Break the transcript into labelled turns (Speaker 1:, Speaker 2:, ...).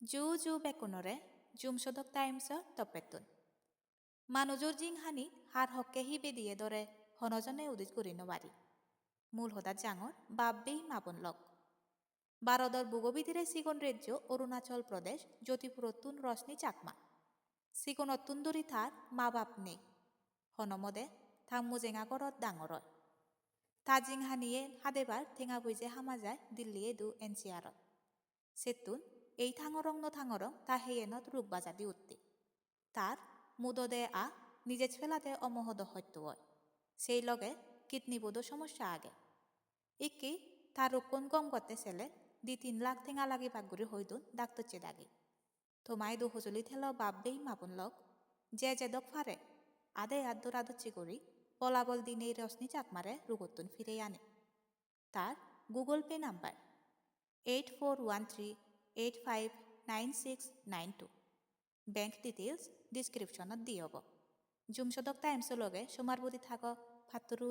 Speaker 1: জু জু বেকুনৰে জুমচদক times তপেতুন। মানুহজোৰ জিংহানি হাত হকেহি বেদিয়ে দৰে হনজনে উদিত কৰি নবাৰী মূল হদাত জাঙৰ বাব্বেই মাবন লগ। ভারতৰ বুগবিধিৰে সিগন ৰাজ্য অৰুণাচল প্ৰদেশ জ্যোতিপুৰতুন ৰশ্নি চাকমা। সিগনতুন দৰি থাৰ মা বাপ নেই। হনমদে থাং মুজেঙা গৰত ডাঙৰয় তাজিং হানিয়ে হাদেবাৰ ঠেঙা বুইজে হামা যায় দিল্লীয়ে দু এন চি আৰত সেতুন এই থাঙরং ন থাঙরং তা হেয়েনত রূপবাজাদি উত্তি তার মুদদে আ নিজে ছেলাতে অমহদ সত্য হয়। সেই লগে কিডনিবোধ সমস্যা আগে। ইকি তার রুকন গম করতে ছেলে, দি তিন লাখ ঠেঙা লাগি বাগুরি হইদুন ডাক্তর চেদাগি তোমায় দু হজলি থেল বাব্বেই মাপুন লগ। যে যে দক ফারে, আদে আদর আদচ্ছি করি বলাবল দিনে রশ্নি চাকমারে রুগতুন ফিরে আনে। তার Google Pay number eight four one three eight five nine six nine two bank details ডিছক্ৰিপশ্যনত দি হ'ব। জুমচদক টাইমছৰ লগে চুমাৰ বুদ্ধি থাকক। ফাটৰু